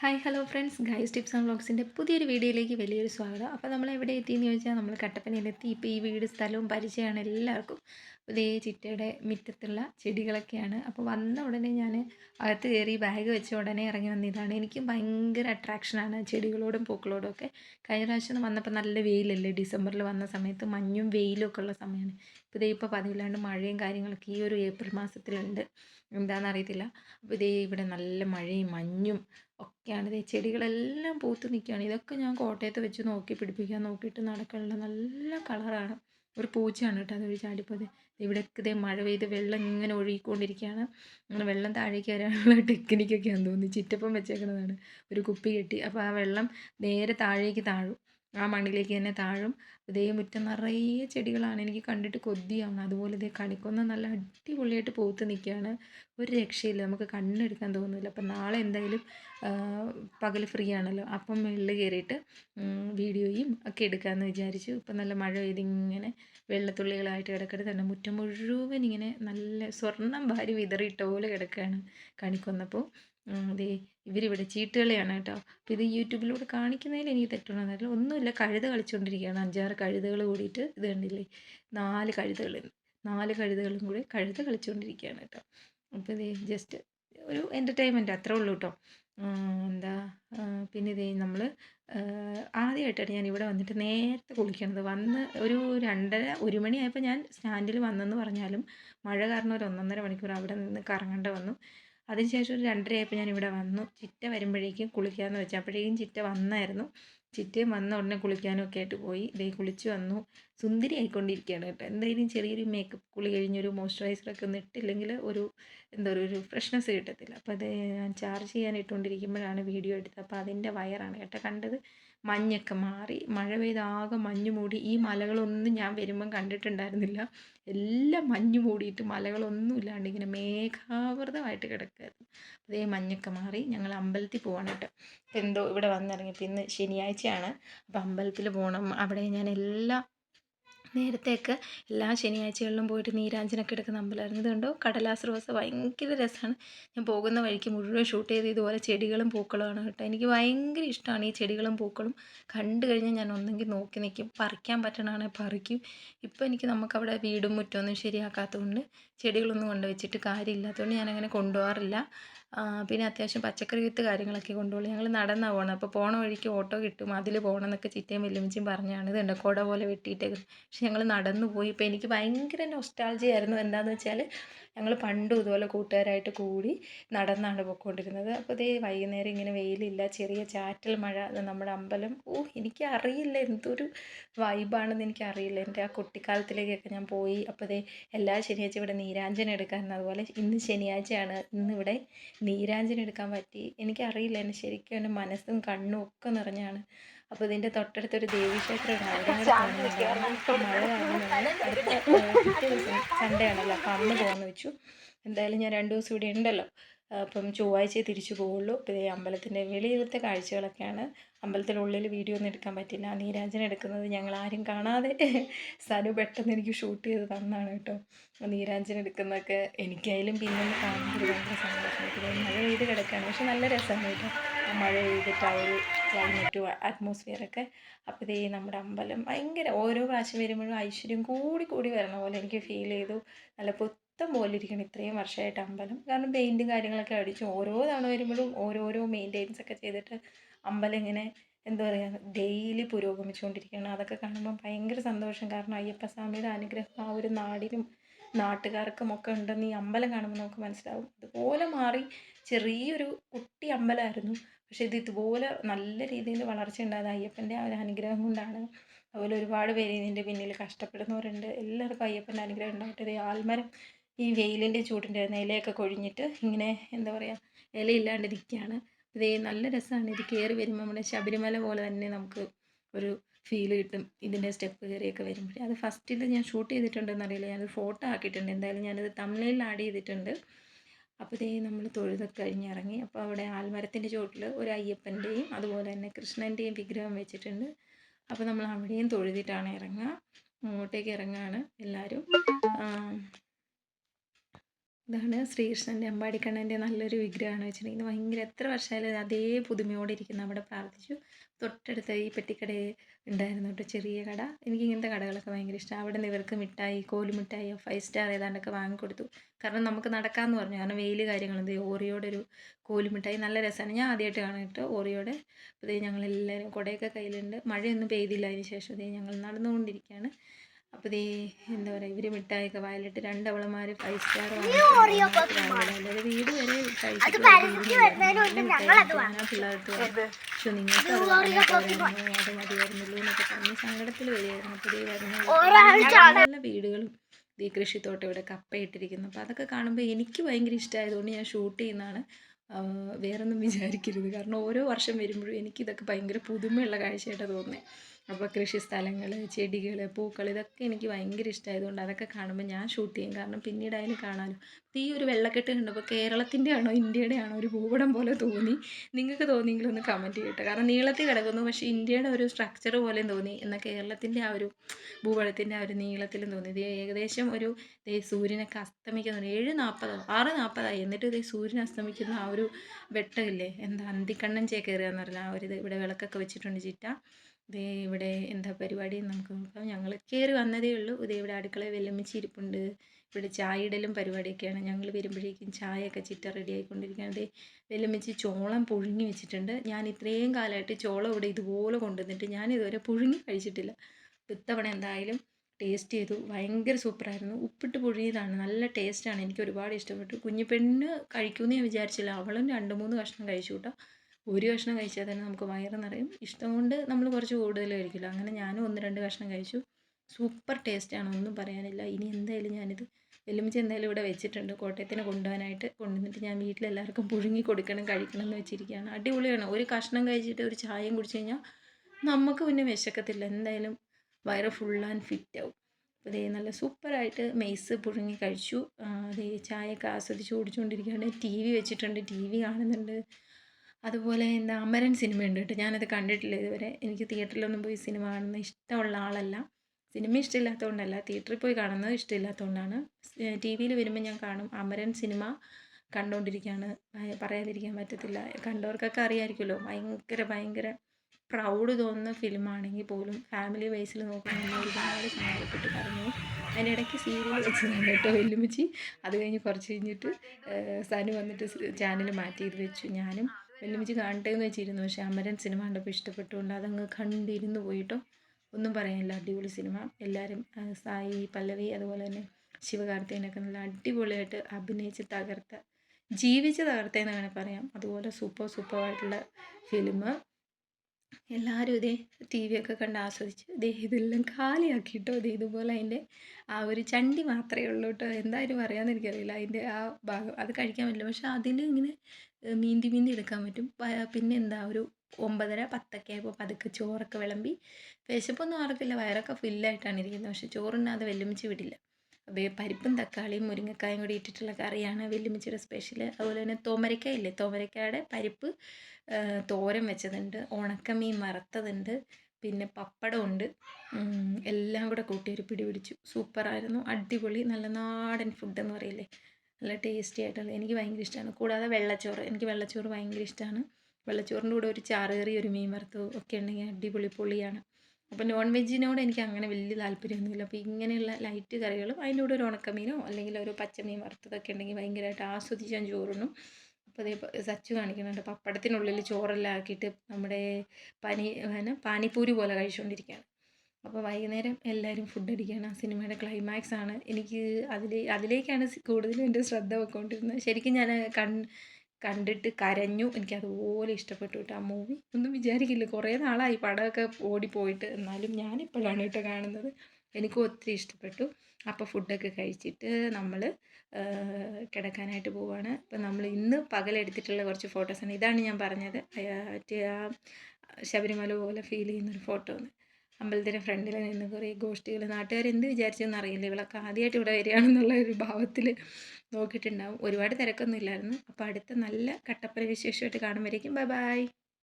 Hi hello friends guys tips and വ്ളോഗ്സിന്റെ പുതിയൊരു വീഡിയോയിലേക്ക് വലിയൊരു സ്വാഗതം. അപ്പോൾ നമ്മൾ എവിടെ എത്തിയെന്ന് ചോദിച്ചാൽ നമ്മൾ കട്ടപ്പനയിലെത്തി ഇപ്പോൾ ഈ വീട് സ്ഥലവും പരിചയമാണ് എല്ലാവർക്കും. അപ്പോൾ ഇതേ ചിറ്റയുടെ മുറ്റത്തുള്ള ചെടികളൊക്കെയാണ്. അപ്പോൾ വന്ന ഉടനെ ഞാൻ അകത്ത് കയറി ബാഗ് വെച്ച ഉടനെ ഇറങ്ങി വന്നതാണ് എനിക്കും ഭയങ്കര അട്രാക്ഷനാണ് ചെടികളോടും പൂക്കളോടും ഒക്കെ. കഴിഞ്ഞ പ്രാവശ്യം വന്നപ്പോൾ നല്ല വെയിലല്ലേ? ഡിസംബറിൽ വന്ന സമയത്ത് മഞ്ഞും വെയിലും ഒക്കെ ഉള്ള സമയമാണ് ഇപ്പോൾ ഇതേ ഇപ്പോൾ പതിവില്ലാണ്ട് മഴയും കാര്യങ്ങളൊക്കെ ഈ ഒരു ഏപ്രിൽ മാസത്തിലുണ്ട്. എന്താണെന്ന് അറിയത്തില്ല. അപ്പോൾ ഇതേ ഇവിടെ നല്ല മഴയും മഞ്ഞും ഒക്കെയാണ്. ഇതേ ചെടികളെല്ലാം പൂത്ത് നിൽക്കുകയാണ് ഇതൊക്കെ ഞാൻ കോട്ടയത്ത് വെച്ച് നോക്കി പിടിപ്പിക്കാൻ നോക്കിയിട്ട് നടക്കാനുള്ള നല്ല കളറാണ്. ഒരു പൂച്ചയാണ് കേട്ടോ അതൊരു ചാടിപ്പോ ഇവിടെയൊക്കെ ഇതേ മഴ പെയ്ത് വെള്ളം ഇങ്ങനെ ഒഴുകിക്കൊണ്ടിരിക്കുകയാണ്. അങ്ങനെ വെള്ളം താഴേക്ക് വരാനുള്ള ടെക്നിക്കൊക്കെയാണെന്ന് തോന്നി ചിറ്റപ്പം വെച്ചേക്കുന്നതാണ് ഒരു കുപ്പി കെട്ടി. അപ്പോൾ ആ വെള്ളം നേരെ താഴേക്ക് താഴും. ആ മണ്ണിലേക്ക് തന്നെ താഴും. ഇതേ മുറ്റം നിറയെ ചെടികളാണ്. എനിക്ക് കണ്ടിട്ട് കൊതിയാവണം അതുപോലെ ഇതേ കണിക്കൊന്ന നല്ല അടിപൊളിയായിട്ട് പൂത്ത് നിൽക്കുകയാണ്. ഒരു രക്ഷയില്ല. നമുക്ക് കണ്ണെടുക്കാൻ തോന്നുന്നില്ല. അപ്പം നാളെ എന്തായാലും പകൽ ഫ്രീ ആണല്ലോ. അപ്പം മുകളിൽ കയറിയിട്ട് വീഡിയോയും ഒക്കെ എടുക്കാമെന്ന് വിചാരിച്ചു. ഇപ്പം നല്ല മഴ പെയ്തിങ്ങനെ വെള്ളത്തുള്ളികളായിട്ട് കിടക്കരുത് തന്നെ മുറ്റം മുഴുവൻ ഇങ്ങനെ നല്ല സ്വർണം ഭാര്യ വിതറിയിട്ട പോലെ കിടക്കുകയാണ് കണിക്കൊന്നപ്പോൾ ദേ ഇവരിവിടെ ചീട്ടുകളിയാണ് കേട്ടോ. അപ്പോൾ ഇത് യൂട്യൂബിലൂടെ കാണിക്കുന്നതിൽ എനിക്ക് തെറ്റുണ്ടെന്നല്ല ഒന്നുമില്ല. കഴുത കളിച്ചുകൊണ്ടിരിക്കുകയാണ്. അഞ്ചാറ് കഴുതകൾ കൂടിയിട്ട് ഇത് കണ്ടില്ലേ? നാല് കഴുതകളുണ്ട് നാല് കഴുതകളും കൂടി കഴുത കളിച്ചുകൊണ്ടിരിക്കുകയാണ് കേട്ടോ. അപ്പോൾ ഇത് ജസ്റ്റ് ഒരു എന്റർടൈൻമെന്റ് അത്രേ ഉള്ളൂ കേട്ടോ. എന്താ പിന്നെ ഇതേ നമ്മൾ ആദ്യമായിട്ടാണ് ഞാൻ ഇവിടെ വന്നിട്ട് നേരത്തെ കുളിക്കണത്. വന്ന് ഒരു രണ്ടര ഒരു മണിയായപ്പോൾ ഞാൻ സ്റ്റാൻഡിൽ വന്നെന്ന് പറഞ്ഞാലും മഴ കാരണം ഒരു ഒന്നൊന്നര മണിക്കൂർ അവിടെ നിന്ന് കറങ്ങേണ്ട വന്നു. അതിനുശേഷം ഒരു രണ്ടരയായപ്പോൾ ഞാൻ ഇവിടെ വന്നു. ചിറ്റ വരുമ്പോഴേക്കും കുളിക്കാമെന്ന് വെച്ചു. അപ്പോഴേക്കും ചിറ്റ വന്നായിരുന്നു. ചിറ്റയും വന്ന ഉടനെ കുളിക്കാനും ഒക്കെ ആയിട്ട് പോയി. ദേ കുളിച്ച് വന്നു. സുന്ദരി ആയിക്കൊണ്ടിരിക്കുകയാണ് കേട്ടോ. എന്തായാലും ചെറിയൊരു മേക്കപ്പ് കുളി കഴിഞ്ഞൊരു മോയ്സ്ചറൈസറൊക്കെ ഒന്നും ഇട്ടില്ലെങ്കിൽ ഒരു എന്താ പറയുക ഒരു ഫ്രഷ്നെസ് കിട്ടത്തില്ല. അപ്പോൾ അത് ഞാൻ ചാർജ് ചെയ്യാൻ ഇട്ടുകൊണ്ടിരിക്കുമ്പോഴാണ് വീഡിയോ എടുത്തത്. അപ്പോൾ അതിന്റെ വയറാണ് കേട്ടോ കണ്ടത്. മഞ്ഞൊക്കെ മാറി മഴ പെയ്ത് ആകെ മഞ്ഞ് മൂടി. ഈ മലകളൊന്നും ഞാൻ വരുമ്പം കണ്ടിട്ടുണ്ടായിരുന്നില്ല. എല്ലാം മഞ്ഞ് മൂടിയിട്ട് മലകളൊന്നും ഇല്ലാണ്ട് ഇങ്ങനെ മേഘാവൃതമായിട്ട് കിടക്കായിരുന്നു അതേ മഞ്ഞൊക്കെ മാറി. ഞങ്ങൾ അമ്പലത്തിൽ പോവാണ് എന്തോ ഇവിടെ വന്നിറങ്ങിയപ്പോൾ ഇന്ന് ശനിയാഴ്ചയാണ്. അപ്പോൾ അമ്പലത്തിൽ പോകണം അവിടെ ഞാൻ എല്ലാ നേരത്തെയൊക്കെ എല്ലാ ശനിയാഴ്ചകളിലും പോയിട്ട് നീരാഞ്ജനൊക്കെ എടുക്കുന്ന അമ്പലമായിരുന്നു. കടലാസ് റോസ് ഭയങ്കര രസമാണ്. ഞാൻ പോകുന്ന വഴിക്ക് മുഴുവൻ ഷൂട്ട് ചെയ്ത് ഇതുപോലെ ചെടികളും പൂക്കളുമാണ് കേട്ടോ. എനിക്ക് ഭയങ്കര ഇഷ്ടമാണ് ഈ ചെടികളും പൂക്കളും. കണ്ടു കഴിഞ്ഞാൽ ഞാൻ ഒന്നെങ്കിൽ നോക്കി നിൽക്കും പറിക്കാൻ പറ്റണമാണെങ്കിൽ പറിക്കും. ഇപ്പോൾ എനിക്ക് നമുക്കവിടെ വീടും മുറ്റമൊന്നും ശരിയാക്കാത്തതുകൊണ്ട് ചെടികളൊന്നും കൊണ്ടുവച്ചിട്ട് കാര്യമില്ലാത്തതുകൊണ്ട് ഞാനങ്ങനെ കൊണ്ടുപോകാറില്ല. പിന്നെ അത്യാവശ്യം പച്ചക്കറി വിത്ത് കാര്യങ്ങളൊക്കെ കൊണ്ടുപോകുള്ളൂ ഞങ്ങൾ നടന്നാണ് പോകണം അപ്പോൾ പോണ വഴിക്ക് ഓട്ടോ കിട്ടും. അതിൽ പോകണം എന്നൊക്കെ ചിറ്റയും വല്യമ്മച്ചിയും പറഞ്ഞാണ്. ഇതുണ്ട് കുട പോലെ വെട്ടിയിട്ടേക്കുന്നത് പക്ഷെ ഞങ്ങൾ നടന്നു പോയി. ഇപ്പോൾ എനിക്ക് ഭയങ്കര നൊസ്റ്റാൾജിയായിരുന്നു എന്താണെന്ന് വെച്ചാൽ ഞങ്ങൾ പണ്ടും ഇതുപോലെ കൂട്ടുകാരായിട്ട് കൂടി നടന്നാണ് പോയിക്കൊണ്ടിരുന്നത്. അപ്പോൾ ഇതേ വൈകുന്നേരം ഇങ്ങനെ വെയിലില്ല ചെറിയ ചാറ്റൽ മഴ നമ്മുടെ അമ്പലം. ഓ എനിക്ക് അറിയില്ല എന്തൊരു വൈബാണെന്ന് എനിക്കറിയില്ല. എന്റെ ആ കുട്ടിക്കാലത്തിലേക്കൊക്കെ ഞാൻ പോയി. അപ്പോൾ ഇതേ എല്ലാ ശനിയാഴ്ച ഇവിടെ നീരാഞ്ജനം എടുക്കാറുണ്ട് അതുപോലെ ഇന്ന് ശനിയാഴ്ചയാണ്. ഇന്നിവിടെ നീരാഞ്ജനം എടുക്കാൻ പറ്റി. എനിക്കറിയില്ല എന്നെ ശരിക്കും എന്റെ മനസ്സും കണ്ണും ഒക്കെ നിറഞ്ഞാണ്. അപ്പോൾ ഇതിന്റെ തൊട്ടടുത്തൊരു ദേവീക്ഷേത്രം ഉണ്ട് അവിടെ മഴ കാരണമാണ് അടുത്ത സൺഡേ ആണല്ലോ അപ്പം അന്ന് പോകാമെന്ന് വെച്ചു. എന്തായാലും ഞാൻ രണ്ട് ദിവസം ഇവിടെ ഉണ്ടല്ലോ. അപ്പം ചൊവ്വാഴ്ചയെ തിരിച്ചു പോവുള്ളൂ അപ്പോൾ ഈ അമ്പലത്തിന്റെ വെളിയിലത്തെ കാഴ്ചകളൊക്കെയാണ്. അമ്പലത്തിനുള്ളിൽ വീഡിയോ ഒന്നും എടുക്കാൻ പറ്റില്ല. നീരാജൻ എടുക്കുന്നത് ഞങ്ങൾ ആരും കാണാതെ. സനു പെട്ടെന്ന് എനിക്ക് ഷൂട്ട് ചെയ്ത് തന്നാണ് കേട്ടോ. നീരാജൻ എടുക്കുന്നതൊക്കെ എനിക്കായാലും പിന്നെ കാണുമ്പോൾ ഭയങ്കര സന്തോഷം. മഴ പെയ്ത് കിടക്കുകയാണ്. പക്ഷെ നല്ല രസമാണ് കേട്ടോ. മഴ പെയ്തിട്ട് ആ ഒരു ക്ലൈമറ്റും അറ്റ്മോസ്ഫിയറൊക്കെ. അപ്പോൾ ഇതേ നമ്മുടെ അമ്പലം ഭയങ്കര ഓരോ പ്രാവശ്യം വരുമ്പോഴും ഐശ്വര്യം കൂടി കൂടി വരണ പോലെ എനിക്ക് ഫീൽ ചെയ്തു. നല്ല പുത്തം പോലെ ഇരിക്കണം ഇത്രയും വർഷമായിട്ട് അമ്പലം. കാരണം പെയിന്റും കാര്യങ്ങളൊക്കെ അടിച്ചു ഓരോ തവണ വരുമ്പോഴും ഓരോരോ മെയിന്റെയിൻസ് ഒക്കെ ചെയ്തിട്ട് അമ്പലം ഇങ്ങനെ എന്താ പറയുക ഡെയിലി പുരോഗമിച്ചുകൊണ്ടിരിക്കുകയാണ്. അതൊക്കെ കാണുമ്പോൾ ഭയങ്കര സന്തോഷം. കാരണം അയ്യപ്പസ്വാമിയുടെ അനുഗ്രഹം ആ ഒരു നാടിനും നാട്ടുകാർക്കും ഒക്കെ ഉണ്ടെന്ന് ഈ അമ്പലം കാണുമ്പോൾ നമുക്ക് മനസ്സിലാവും. അതുപോലെ മാറി ചെറിയൊരു കുട്ടി അമ്പലമായിരുന്നു. പക്ഷേ ഇത് ഇതുപോലെ നല്ല രീതിയിൽ വളർച്ച ഉണ്ടായത് അയ്യപ്പന്റെ ആ ഒരു അനുഗ്രഹം കൊണ്ടാണ്. അതുപോലെ ഒരുപാട് പേര് ഇതിന്റെ പിന്നിൽ കഷ്ടപ്പെടുന്നവരുണ്ട്. എല്ലാവർക്കും അയ്യപ്പന്റെ അനുഗ്രഹം ഈ ആൽമരം ഈ വെയിലിന്റെ ചൂടിന്റെ ഇലയൊക്കെ കൊഴിഞ്ഞിട്ട് ഇങ്ങനെ എന്താ പറയുക ഇലയില്ലാണ്ട് നിൽക്കുകയാണ്. ഇതേ നല്ല രസമാണ്. ഇത് കയറി വരുമ്പോൾ നമ്മുടെ ശബരിമല പോലെ തന്നെ നമുക്ക് ഒരു ഫീൽ കിട്ടും. ഇതിന്റെ സ്റ്റെപ്പ് കയറിയൊക്കെ വരുമ്പോഴേ. അത് ഫസ്റ്റ് ഇത് ഞാൻ ഷൂട്ട് ചെയ്തിട്ടുണ്ടെന്ന് അറിയില്ല. ഞാനത് ഫോട്ടോ ആക്കിയിട്ടുണ്ട്. എന്തായാലും ഞാനത് തമിഴിൽ ആഡ് ചെയ്തിട്ടുണ്ട്. അപ്പോൾ ഇതേ നമ്മൾ തൊഴുതൊക്കെ കഴിഞ്ഞിറങ്ങി അപ്പോൾ അവിടെ ആൽമരത്തിന്റെ ചുവട്ടിൽ ഒരു അയ്യപ്പന്റെയും അതുപോലെ തന്നെ കൃഷ്ണന്റെയും വിഗ്രഹം വെച്ചിട്ടുണ്ട്. അപ്പോൾ നമ്മൾ അവിടെയും തൊഴുതിട്ടാണ് ഇറങ്ങുക അങ്ങോട്ടേക്ക് ഇറങ്ങുകയാണ് എല്ലാവരും ഇതാണ് ശ്രീകൃഷ്ണന്റെ അമ്പാടിക്കണ്ണന്റെ നല്ലൊരു വിഗ്രഹമാണ് വെച്ചിട്ടുണ്ടെങ്കിൽ ഭയങ്കര എത്ര വർഷമായാലും അതേ പുതുമയോടെ ഇരിക്കുന്ന. അവിടെ പ്രാർത്ഥിച്ചു. തൊട്ടടുത്ത ഈ പെട്ടിക്കട ഉണ്ടായിരുന്നു കേട്ടോ ചെറിയ കട. എനിക്ക് ഇങ്ങനത്തെ കടകളൊക്കെ ഭയങ്കര ഇഷ്ടമാണ്. അവിടെ നിന്ന് ഇവർക്ക് മിഠായി കോലുമിഠായി ഫൈവ് സ്റ്റാർ ഏതാണ്ടൊക്കെ വാങ്ങിക്കൊടുത്തു. കാരണം നമുക്ക് നടക്കാമെന്ന് പറഞ്ഞു. കാരണം വെയിൽ കാര്യങ്ങളുണ്ട് ഓറിയോടെ ഒരു കോലുമിഠായി നല്ല രസമാണ്. ഞാൻ ആദ്യമായിട്ട് കാണാം കേട്ടോ ഓറിയോടെ. അപ്പോൾ ഞങ്ങളെല്ലാവരും കുടയൊക്കെ കയ്യിലുണ്ട്. മഴയൊന്നും പെയ്തില്ല അതിന് ശേഷം. ഞങ്ങൾ നടന്നുകൊണ്ടിരിക്കുകയാണ്. അപ്പോൾ ദേ എന്താ പറയുക ഇവർ മിഠായിയൊക്കെ വായിലിട്ട് രണ്ടവളമാര് ഫൈവ് സ്റ്റാർ വീട് വരെ പിള്ളേർക്ക് പക്ഷെ നിങ്ങൾക്ക് അത് മതിയായിരുന്നുള്ളൂ എന്നൊക്കെ പറഞ്ഞ് സങ്കടത്തിൽ വരികയായിരുന്നു. അപ്പോൾ ദേ വരുന്ന നല്ല വീടുകളും ഈ കൃഷിത്തോട്ടം ഇവിടെ കപ്പയിട്ടിരിക്കുന്നു. അപ്പോൾ അതൊക്കെ കാണുമ്പോൾ എനിക്ക് ഭയങ്കര ഇഷ്ടമായതുകൊണ്ട് ഞാൻ ഷൂട്ട് ചെയ്യുന്നതാണ്. വേറൊന്നും വിചാരിക്കരുത്. കാരണം ഓരോ വർഷം വരുമ്പോഴും എനിക്കിതൊക്കെ ഭയങ്കര പുതുമയുള്ള കാഴ്ചയായിട്ടാണ് തോന്നുന്നത് അപ്പോൾ കൃഷി സ്ഥലങ്ങൾ ചെടികൾ പൂക്കൾ ഇതൊക്കെ എനിക്ക് ഭയങ്കര ഇഷ്ടമായതുകൊണ്ട് അതൊക്കെ കാണുമ്പോൾ ഞാൻ ഷൂട്ട് ചെയ്യും. കാരണം പിന്നീട് അതിന് കാണാമല്ലോ ഈ ഒരു വെള്ളക്കെട്ട് കണ്ടപ്പോൾ കേരളത്തിന്റെ ആണോ ഇന്ത്യയുടെ ആണോ ഒരു ഭൂപടം പോലെ തോന്നി? നിങ്ങൾക്ക് തോന്നിയെങ്കിൽ ഒന്ന് കമന്റ് ചെയ്യട്ടെ. കാരണം നീളത്തിൽ കിടക്കുന്നു പക്ഷേ ഇന്ത്യയുടെ ഒരു സ്ട്രക്ചർ പോലെയും തോന്നി. എന്നാൽ കേരളത്തിന്റെ ആ ഒരു ഭൂപടത്തിന്റെ ആ ഒരു നീളത്തിലും തോന്നി. ഇത് ഏകദേശം ഒരു ദേ സൂര്യനൊക്കെ അസ്തമിക്കുന്നുണ്ട് ഏഴ് നാൽപ്പതോ ആറ് നാൽപ്പതായി. എന്നിട്ട് ഇതേ സൂര്യൻ അസ്തമിക്കുന്ന ആ ഒരു വെട്ടമില്ലേ? എന്താ അന്തിക്കണ്ണൻ ചേക്കേറുക എന്ന് പറഞ്ഞാൽ ആ ഒരു ഇത് ഇവിടെ വിളക്കൊക്കെ വെച്ചിട്ടുണ്ട് ചിറ്റ. ദേ ഇവിടെ എന്താ പരിപാടി നമുക്ക് നോക്കാം. ഞങ്ങൾ കയറി വന്നതേ ഉള്ളൂ. ഇതേ ഇവിടെ അടുക്കള വെല്ലമ്മിച്ച് ഇരിപ്പുണ്ട്. ഇവിടെ ചായ ഇടലും പരിപാടിയൊക്കെയാണ്. ഞങ്ങൾ വരുമ്പോഴേക്കും ചായയൊക്കെ ചിറ്റ റെഡി ആയിക്കൊണ്ടിരിക്കുകയാണ്. ദേ വെല്ലമ്മിച്ച് ചോളം പുഴുങ്ങി വെച്ചിട്ടുണ്ട്. ഞാൻ ഇത്രയും കാലമായിട്ട് ചോളം ഇവിടെ ഇതുപോലെ കൊണ്ടുവന്നിട്ട് ഞാൻ ഇതുവരെ പുഴുങ്ങി കഴിച്ചിട്ടില്ല. ഇത്തവണ എന്തായാലും ടേസ്റ്റ് ചെയ്തു. ഭയങ്കര സൂപ്പറായിരുന്നു ഉപ്പിട്ട് പുഴുങ്ങിയതാണ്. നല്ല ടേസ്റ്റാണ് എനിക്ക് ഒരുപാട് ഇഷ്ടപ്പെട്ടു. കുഞ്ഞു പെണ്ണ് കഴിക്കുമെന്ന് ഞാൻ വിചാരിച്ചില്ല. അവളും രണ്ട് മൂന്ന് കഷ്ണം കഴിച്ചു കേട്ടോ. ഒരു കഷ്ണം കഴിച്ചാൽ തന്നെ നമുക്ക് വയറ് നിറയും. ഇഷ്ടം കൊണ്ട് നമ്മൾ കുറച്ച് കൂടുതൽ കഴിക്കില്ല. അങ്ങനെ ഞാനും ഒന്ന് രണ്ട് കഷ്ണം കഴിച്ചു. സൂപ്പർ ടേസ്റ്റാണ് ഒന്നും പറയാനില്ല. ഇനി എന്തായാലും ഞാനിത് എലുമിച്ച് എന്തായാലും ഇവിടെ വെച്ചിട്ടുണ്ട്. കോട്ടയത്തിന് കൊണ്ടുപോകാനായിട്ട് കൊണ്ടുവന്നിട്ട് ഞാൻ വീട്ടിലെല്ലാവർക്കും പുഴുങ്ങി കൊടുക്കണം കഴിക്കണം എന്ന് വെച്ചിരിക്കുകയാണ്. അടിപൊളിയാണ്. ഒരു കഷ്ണം കഴിച്ചിട്ട് ഒരു ചായയും കുടിച്ച് കഴിഞ്ഞാൽ നമുക്ക് പിന്നെ വിശക്കത്തില്ല. എന്തായാലും വയറ് ഫുൾ ആൻഡ് ഫിറ്റ് ആവും. അപ്പോൾ നല്ല സൂപ്പറായിട്ട് മെയ്സ് പുഴുങ്ങി കഴിച്ചു. അതേ ചായയൊക്കെ ആസ്വദിച്ച് ഓടിച്ചുകൊണ്ടിരിക്കുകയാണ് ടി വി വെച്ചിട്ടുണ്ട്. ടി വി കാണുന്നുണ്ട്. അതുപോലെ എന്താ അമരൻ സിനിമ സിനിമയുണ്ട് കേട്ടോ. ഞാനത് കണ്ടിട്ടില്ല ഇതുവരെ. എനിക്ക് തിയേറ്ററിലൊന്നും പോയി സിനിമ കാണുന്ന ഇഷ്ടമുള്ള ആളല്ല. സിനിമ ഇഷ്ടമില്ലാത്തതുകൊണ്ടല്ല. തിയേറ്ററിൽ പോയി കാണുന്നത് ഇഷ്ടമില്ലാത്തതുകൊണ്ടാണ്. ടി വിയിൽ വരുമ്പോൾ ഞാൻ കാണും. അമരൻ സിനിമ കണ്ടുകൊണ്ടിരിക്കുകയാണ് പറയാതിരിക്കാൻ പറ്റത്തില്ല. കണ്ടവർക്കൊക്കെ അറിയാമായിരിക്കുമല്ലോ ഭയങ്കര ഭയങ്കര പ്രൗഡ് തോന്നുന്ന ഫിലിമാണെങ്കിൽ പോലും ഫാമിലി വൈസിൽ നോക്കുമ്പോൾ ഒരുപാട് സങ്കടപ്പെട്ട് പറഞ്ഞു അതിന്റെ ഇടയ്ക്ക് സീരിയൽ വെച്ചതാണ് കേട്ടോ വെല്ലുമിച്ചി അത് കഴിഞ്ഞ് കുറച്ച് കഴിഞ്ഞിട്ട് സനു വന്നിട്ട് ചാനൽ മാറ്റി ഇത് വെച്ചു. ഞാനും വെല്ലുമിച്ചി കാണട്ടെ എന്ന് വെച്ചിരുന്നു. പക്ഷേ അമരൻ സിനിമ കണ്ടപ്പോൾ ഇഷ്ടപ്പെട്ടുകൊണ്ട് അതങ്ങ് കണ്ടിരുന്നു പോയിട്ടോ. ഒന്നും പറയാനില്ല. അടിപൊളി സിനിമ. എല്ലാവരും സായി പല്ലവി അതുപോലെ തന്നെ ശിവകാർത്തികനൊക്കെ നല്ല അടിപൊളിയായിട്ട് അഭിനയിച്ച് തകർത്ത ജീവിച്ച് തകർത്തതെന്ന് വേണേൽ പറയാം. അതുപോലെ സൂപ്പർ സൂപ്പറായിട്ടുള്ള ഫിലിം എല്ലാവരും ഇതേ ടി വി ഒക്കെ കണ്ട് ആസ്വദിച്ച് ദേ ഇതെല്ലാം കാലിയാക്കിയിട്ടോ ദേ ഇതുപോലെ അതിന്റെ ആ ഒരു ചണ്ടി മാത്രമേ ഉള്ളൂ കേട്ടോ. എന്തായാലും പറയാമെന്ന് എനിക്കറിയില്ല. അതിന്റെ ആ ഭാഗം അത് കഴിക്കാൻ പറ്റില്ല. പക്ഷെ അതിൽ ഇങ്ങനെ മീന്തി മീന്തി എടുക്കാൻ പറ്റും. പിന്നെ എന്താ ഒരു ഒമ്പതര പത്തൊക്കെ ആയപ്പോൾ പതുക്കെ ചോറൊക്കെ വിളമ്പി വിശപ്പൊന്നും ആർക്കില്ല വയറൊക്കെ ഫുള്ളായിട്ടാണ് ഇരിക്കുന്നത്. പക്ഷെ ചോറുണ്ണാതെ വെല്ലുമിച്ച് വിടില്ല. അപ്പോൾ പരിപ്പും തക്കാളിയും മുരിങ്ങക്കായും കൂടി ഇട്ടിട്ടുള്ള കറിയാണ് വെല്ലുമിച്ചിയുടെ സ്പെഷ്യൽ അതുപോലെ തന്നെ തോമരക്ക ഇല്ലേ? തോമരക്കയുടെ പരിപ്പ് തോരൻ വെച്ചതുണ്ട്. ഉണക്കമീൻ വറുത്തതുണ്ട്. പിന്നെ പപ്പടമുണ്ട് എല്ലാം കൂടെ കൂട്ടി ഒരു പിടി പിടിച്ചു. സൂപ്പറായിരുന്നു. അടിപൊളി. നല്ല നാടൻ ഫുഡ് എന്ന് പറയില്ലേ? നല്ല ടേസ്റ്റി ആയിട്ടുള്ള എനിക്ക് ഭയങ്കര ഇഷ്ടമാണ് കൂടാതെ വെള്ളച്ചോറ് എനിക്ക് വെള്ളച്ചോറ് ഭയങ്കര ഇഷ്ടമാണ് വെള്ളച്ചോറിന്റെ കൂടെ ഒരു ചാറുകറി ഒരു മീൻ വറുത്തതും ഒക്കെ ഉണ്ടെങ്കിൽ അടിപൊളി പൊളിയാണ്. അപ്പോൾ നോൺ വെജിനോട് എനിക്ക് അങ്ങനെ വലിയ താല്പര്യമൊന്നുമില്ല. അപ്പോൾ ഇങ്ങനെയുള്ള ലൈറ്റ് കറികളും അതിന്റെ കൂടെ ഒരു ഉണക്കമീനോ അല്ലെങ്കിൽ ഒരു പച്ചമീൻ വറുത്തതൊക്കെ ഉണ്ടെങ്കിൽ ഭയങ്കരമായിട്ട് ആസ്വദിച്ച് ഞാൻ അപ്പോൾ അതേ സച്ചു കാണിക്കുന്നുണ്ട്. പപ്പടത്തിനുള്ളിൽ ചോറെല്ലാം ആക്കിയിട്ട് നമ്മുടെ പനി പാനിപ്പൂരി പോലെ കഴിച്ചുകൊണ്ടിരിക്കുകയാണ്. അപ്പോൾ വൈകുന്നേരം എല്ലാവരും ഫുഡ് അടിക്കുകയാണ് ആ സിനിമയുടെ ക്ലൈമാക്സ് ആണ്. എനിക്ക് അതിൽ അതിലേക്കാണ് കൂടുതലും എന്റെ ശ്രദ്ധ വെക്കൊണ്ടിരുന്നത് ശരിക്കും ഞാൻ കൺ കണ്ടിട്ട് കരഞ്ഞു. എനിക്ക് അതുപോലെ ഇഷ്ടപ്പെട്ടു കേട്ടോ ആ മൂവി ഒന്നും വിചാരിക്കില്ല. കുറേ നാളായി പടമൊക്കെ ഓടിപ്പോയിട്ട്. എന്നാലും ഞാനിപ്പോഴാണ് കേട്ടോ കാണുന്നത്. എനിക്ക് ഒത്തിരി ഇഷ്ടപ്പെട്ടു. അപ്പോൾ ഫുഡൊക്കെ കഴിച്ചിട്ട് നമ്മൾ കിടക്കാനായിട്ട് പോവാണ്. അപ്പോൾ നമ്മൾ ഇന്ന് പകലെടുത്തിട്ടുള്ള കുറച്ച് ഫോട്ടോസാണ് ഇതാണ് ഞാൻ പറഞ്ഞത്. ശബരിമല പോലെ ഫീൽ ചെയ്യുന്നൊരു ഫോട്ടോ എന്ന് അമ്പലത്തിന്റെ ഫ്രണ്ടിൽ നിന്ന് കുറേ ഗോഷ്ഠികൾ നാട്ടുകാർ എന്ത് വിചാരിച്ചെന്ന് അറിയില്ല. ഇവളൊക്കെ ആദ്യമായിട്ട് ഇവിടെ വരികയാണെന്നുള്ള ഒരു ഭാവത്തിൽ നോക്കിയിട്ടുണ്ടാവും. ഒരുപാട് തിരക്കൊന്നും ഇല്ലായിരുന്നു. അപ്പോൾ അടുത്ത നല്ല കട്ടപ്പന വിശേഷമായിട്ട് കാണുമ്പോഴേക്കും. Bye bye.